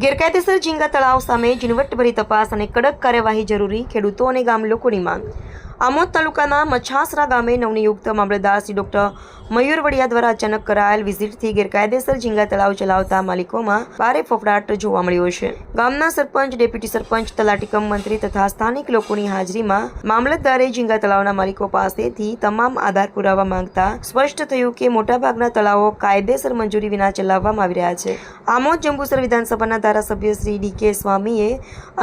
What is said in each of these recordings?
ગેરકાયદેસર ઝીંગા તળાવ સામે ઝીણવટભરી તપાસ અને કડક કાર્યવાહી જરૂરી ખેડૂતો અને ગામ લોકોની માંગ. આમોદ તાલુકાના મછાસરા ગામે નવનિયુક્ત મામલતદાર શ્રી ડોક્ટર મયુર વડિયા દ્વારા અચાનક કરાયેલ વિઝિટથી ગેરકાયદેસર ઝીંગા તળાવ ચલાવતા માલિકોમાં ભારે ફફડાટ જોવા મળ્યો છે. ગામના સરપંચ, ડેપ્યુટી સરપંચ, તલાટીકમ મંત્રી તથા સ્થાનિક લોકોની હાજરીમાં મામલતદારે ઝીંગા તળાવના માલિકો પાસેથી તમામ આધાર પુરાવા માંગતા સ્પષ્ટ થયું કે મોટાભાગના તળાવો કાયદેસર મંજૂરી વિના ચલાવવામાં આવી રહ્યા છે. આમોદ જંબુસર વિધાનસભાના ધારાસભ્ય શ્રી ડી કે સ્વામીએ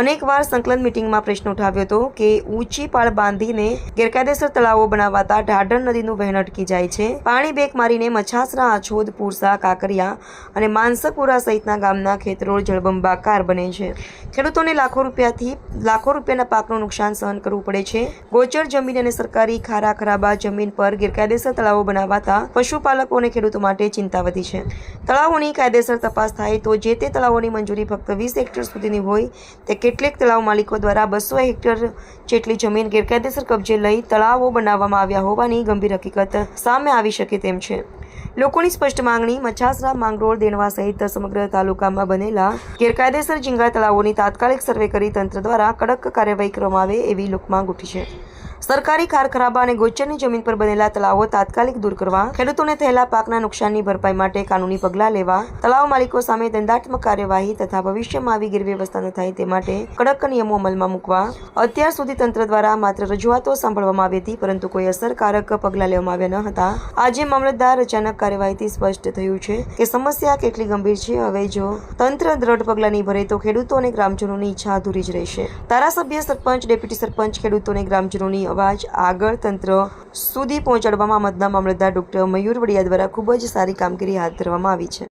અનેકવાર સંકલન મિટિંગમાં પ્રશ્ન ઉઠાવ્યો હતો કે ઊંચી પાળ બાંધીને ગેરકાયદેસર તળાવો બનાવાતા ઢાઢર નદીનું વહેણ અટકી જાય છે. પાણી બેક મારીને મછાસરા આછોદ, પુરસા, કાકરિયા અને માનસપુરા સહિતના ગામના ખેતરો જળબંબાકાર બને છે. ખેડૂતોને લાખો રૂપિયાથી લાખો રૂપિયાના પાકનું નુકસાન સહન કરવું પડે છે. ગોચર જમીન અને સરકારી ખારા ખરાબા જમીન પર ગેરકાયદેસર તળાવો બનાવાતા પશુપાલકો અને ખેડૂતો માટે ચિંતા વધી છે. તળાવોની કાયદેસર તપાસ થાય તો જે તે તળાવોની મંજૂરી ફક્ત વીસ હેક્ટર સુધીની હોય, તે કેટલીક તળાવ માલિકો દ્વારા બસો હેક્ટર જેટલી જમીન ગેરકાયદેસર કબજે લઈ તળાવો બનાવવામાં આવ્યા હોવાની ગંભીર હકીકત સામે આવી શકે તેમ છે. લોકોની સ્પષ્ટ માંગણી, મચ્છાસરા, માંગરોળ, દેણવા સહિત સમગ્ર તાલુકામાં બનેલા ગેરકાયદેસર ઝીંગા તળાવોની તાત્કાલિક સર્વે કરી તંત્ર દ્વારા કડક કાર્યવાહી કરવામાં આવે એવી લોકમાંગ ઉઠી છે. સરકારી ખારખરાબા અને ગોચરની જમીન પર બનેલા તળાવો તાત્કાલિક દૂર કરવા, ખેડૂતોને થયેલા પાકના નુકસાનની ભરપાઈ માટે કાનૂની પગલાં લેવા તળાવ માલિકો સામે દંડાત્મક કાર્યવાહી તથા ભવિષ્યમાં આવી ગેરવ્યવસ્થા ન થાય તે માટે કડક નિયમો અમલમાં મૂકવા, અત્યાર સુધી તંત્ર દ્વારા માત્ર રજૂઆતો સાંભળવામાં આવી હતી, પરંતુ કોઈ અસરકારક પગલાં લેવામાં આવ્યા ન હતા. આજે મામલતદાર અચાનક કાર્યવાહીથી સ્પષ્ટ થયું છે કે સમસ્યા કેટલી ગંભીર છે. હવે જો તંત્ર દ્રઢ પગલાં નહીં ભરે તો ખેડૂતો અને ગ્રામજનોની ઈચ્છા અધૂરી જ રહેશે. ધારાસભ્ય સરપંચ, ડેપ્યુટી સરપંચ, ખેડૂતો અને ગ્રામજનોની અવાજ આગળ તંત્ર સુધી પહોંચાડવામાં મતના મામલતદાર ડોક્ટર મયુર વડિયા દ્વારા ખૂબ જ સારી કામગીરી હાથ ધરવામાં આવી છે.